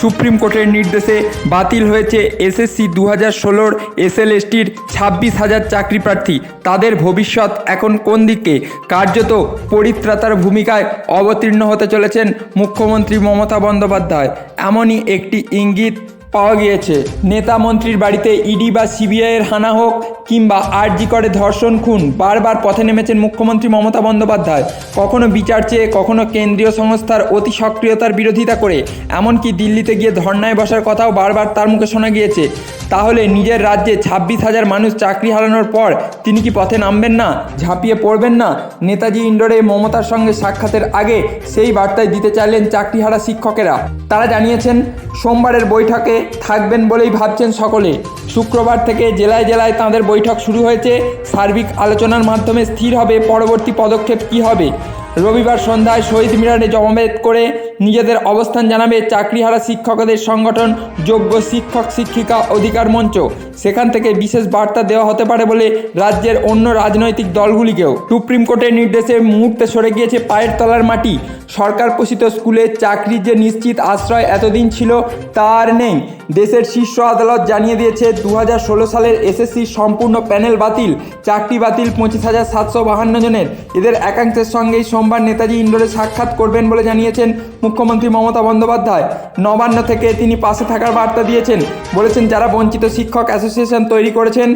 Supreme কোর্টের নির্দেশে বাতিল হয়েছে এসএসসি দু হাজার ষোলোর এসএলএসটির ছাব্বিশ হাজার চাকরি প্রার্থী। তাদের ভবিষ্যৎ এখন কোন দিকে? কার্যত পরিত্রাতার ভূমিকায় অবতীর্ণ হতে চলেছেন মুখ্যমন্ত্রী মমতা বন্দ্যোপাধ্যায়। এমনই একটি ইঙ্গিত পাওয়া গিয়েছে। নেতা মন্ত্রীর বাড়িতে ইডি বা সিবিআইয়ের হানা হোক কিংবা আরজি করে ধর্ষণ খুন, বারবার পথে নেমেছেন মুখ্যমন্ত্রী মমতা বন্দ্যোপাধ্যায়। কখনো বিচার চেয়ে, কখনো কেন্দ্রীয় সংস্থার অতি সক্রিয়তার বিরোধিতা করে, এমনকি দিল্লিতে গিয়ে ধর্নায় বসার কথাও বারবার তার মুখে শোনা গিয়েছে। তাহলে নিজের রাজ্যে ছাব্বিশ হাজার মানুষ চাকরি হারানোর পর তিনি কি পথে নামবেন না, ঝাঁপিয়ে পড়বেন না? নেতাজি ইন্ডোরে মমতার সঙ্গে সাক্ষাতের আগে সেই বার্তায় দিতে চাইলেন চাকরিহারা শিক্ষকেরা। তারা জানিয়েছেন, সোমবারের বৈঠকে থাকবেন বলেই ভাবছেন সকলে। শুক্রবার থেকে জেলায় জেলায় তাঁদের বৈঠক শুরু হয়েছে। সার্বিক আলোচনার মাধ্যমে স্থির হবে পরবর্তী পদক্ষেপ কী হবে? রবিবার সন্ধ্যায় শহীদ মিনারে জমাবেদ করে নিজেদের অবস্থান জানাবে চাকরিহারা শিক্ষকদের সংগঠন যোগ্য শিক্ষক শিক্ষিকা অধিকার মঞ্চ। সেখান থেকে বিশেষ বার্তা দেওয়া হতে পারে বলে রাজ্যের অন্য রাজনৈতিক দলগুলিকেও। সুপ্রিম কোর্টের নির্দেশে মুহূর্তে সরে গিয়েছে পায়ের তলার মাটি। সরকার পোষিত স্কুলে চাকরির যে নিশ্চিত আশ্রয় এতদিন ছিল তা আর নেই। দেশের শীর্ষ আদালত জানিয়ে দিয়েছে দু হাজার ষোলো সালের এসএসসি সম্পূর্ণ প্যানেল বাতিল, চাকরি বাতিল পঁচিশ হাজার সাতশো বাহান্ন জনের। এদের একাংশের সঙ্গেই সোমবার নেতাজি ইন্ডোরে সাক্ষাৎ করবেন বলে জানিয়েছেন মুখ্যমন্ত্রী মমতা বন্দ্যোপাধ্যায় নবান্ন থেকে তিনি পাশে থাকার বার্তা দিয়েছেন। বলেছেন, যারা বঞ্চিত শিক্ষক অ্যাসোসিয়েশন তৈরি করেছেন,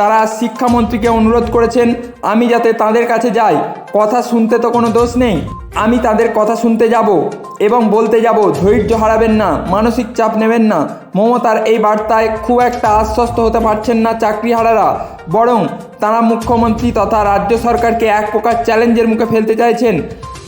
তারা শিক্ষামন্ত্রীকে অনুরোধ করেছেন, আমি যাতে তাদের কাছে যাই। কথা শুনতে তো কোনো দোষ নেই। আমি তাদের কথা শুনতে যাব এবং বলতে যাব, ধৈর্য হারাবেন না, মানসিক চাপ নেবেন না। মমতার এই বার্তায় খুব একটা আশ্বস্ত হতে পারছেন না চাকরিহারারা, বরং তারা মুখ্যমন্ত্রী তথা রাজ্য সরকারকে এক প্রকার চ্যালেঞ্জের মুখে ফেলতে চাইছেন।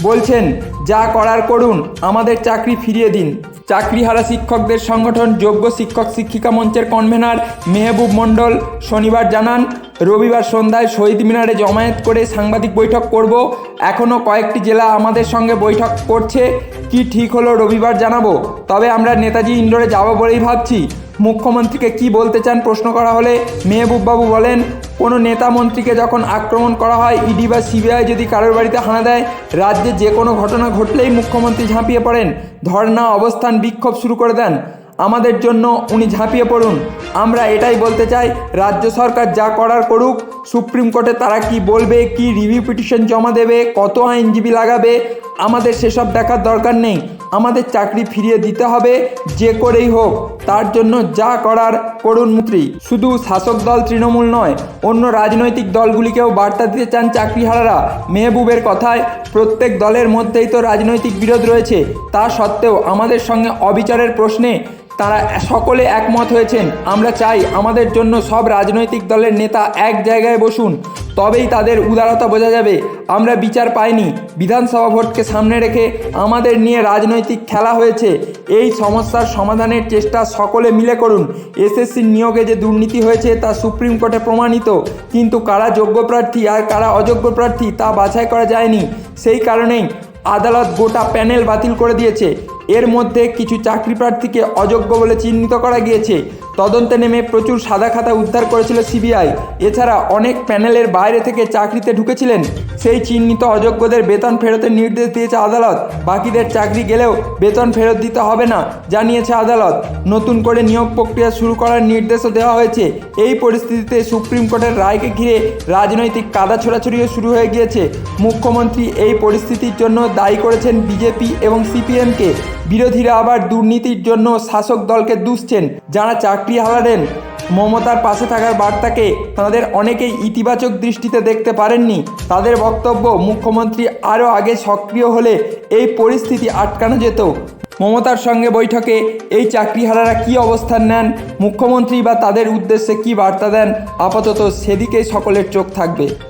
বলছেন, যা করার করুন, আমাদের চাকরি ফিরিয়ে দিন। চাকরিহারা শিক্ষকদের সংগঠন, যোগ্য শিক্ষক শিক্ষিকা মঞ্চের কনভেনার মেহবুব মণ্ডল শনিবার জানান রবিবার সন্ধ্যায় শহীদ মিনারে জমায়েত করে সাংবাদিক বৈঠক করব। এখনও কয়েকটি জেলা আমাদের সঙ্গে বৈঠক করছে। কি ঠিক হলো রবিবার জানাব। তবে আমরা নেতাজি ইন্ডোরে যাব বলেই ভাবছি। মুখ্যমন্ত্রীকে কি বলতে চান প্রশ্ন করা হলে মেহবুববাবু বলেন, কোনো নেতা মন্ত্রীকে যখন আক্রমণ করা হয়, ইডি বা সিবিআই যদি কারোর বাড়িতে হানা দেয়, রাজ্যে যে কোনো ঘটনা ঘটলেই মুখ্যমন্ত্রী ঝাঁপিয়ে পড়েন। ধর্না অবস্থান, বিক্ষোভ শুরু করে দেন। আমাদের জন্য উনি ঝাঁপিয়ে পড়ুন। আমরা এটাই বলতে চাই, রাজ্য সরকার যা করার করুক, সুপ্রিম কোর্টে তারা কি বলবে, কি রিভিউ পিটিশন জমা দেবে, কত আইনজীবী লাগাবে, আমাদের সেসব দেখার দরকার নেই। আমাদের চাকরি ফিরিয়ে দিতে হবে, যে করেই হোক, তার জন্য যা করার করুন মন্ত্রী। শুধু শাসক দল তৃণমূল নয়, অন্য রাজনৈতিক দলগুলিকেও বার্তা দিতে চান চাকরিহারারা। মেহবুবের কথায়, প্রত্যেক দলের মধ্যেই তো রাজনৈতিক বিরোধ রয়েছে। তা সত্ত্বেও আমাদের সঙ্গে অবিচারের প্রশ্নে তারা সকলে একমত হয়েছেন। আমরা চাই আমাদের জন্য সব রাজনৈতিক দলের নেতা এক জায়গায় বসুন, তবেই তাদের উদারতা বোঝা যাবে। আমরা বিচার পাইনি। বিধানসভা ভোটকে সামনে রেখে আমাদের নিয়ে রাজনৈতিক খেলা হয়েছে। এই সমস্যার সমাধানের চেষ্টা সকলে মিলে করুন। এসএসসির নিয়োগে যে দুর্নীতি হয়েছে তা সুপ্রিম কোর্টে প্রমাণিত। কিন্তু কারা যোগ্য প্রার্থী আর কারা অযোগ্য প্রার্থী তা বাছাই করা যায়নি। সেই কারণেই আদালত গোটা প্যানেল বাতিল করে দিয়েছে। এর মধ্যে কিছু চাকরি প্রার্থীকে অযোগ্য বলে চিহ্নিত করা গিয়েছে। তদন্তে নেমে প্রচুর সাদা খাতা উদ্ধার করেছিল সিবিআই। এছাড়া অনেক প্যানেলের বাইরে থেকে চাকরিতে ঢুকেছিলেন। সেই চিহ্নিত অযোগ্যদের বেতন ফেরতের নির্দেশ দিয়েছে আদালত। বাকিদের চাকরি গেলেও বেতন ফেরত দিতে হবে না, জানিয়েছে আদালত। নতুন করে নিয়োগ প্রক্রিয়া শুরু করার নির্দেশও দেওয়া হয়েছে। এই পরিস্থিতিতে সুপ্রিম কোর্টের রায়কে ঘিরে রাজনৈতিক কাদা ছোড়াছড়িও শুরু হয়ে গিয়েছে। মুখ্যমন্ত্রী এই পরিস্থিতির জন্য দায়ী করেছেন বিজেপি এবং সিপিএমকে। বিরোধীরা আবার দুর্নীতির জন্য শাসক দলকে দুষছেন, যারা চাকরি হারালেন মমতার পাশে থাকার বার্তাকে তাদের অনেকেই ইতিবাচক দৃষ্টিতে দেখতে পারেননি। তাদের বক্তব্য মুখ্যমন্ত্রী আরও আগে সক্রিয় হলে এই পরিস্থিতি আটকানো যেত। মমতার সঙ্গে বৈঠকে এই চাকরিহারারা কী অবস্থান নেন, মুখ্যমন্ত্রী বা তাদের উদ্দেশ্যে কি বার্তা দেন, আপাতত সেদিকেই সকলের চোখ থাকবে।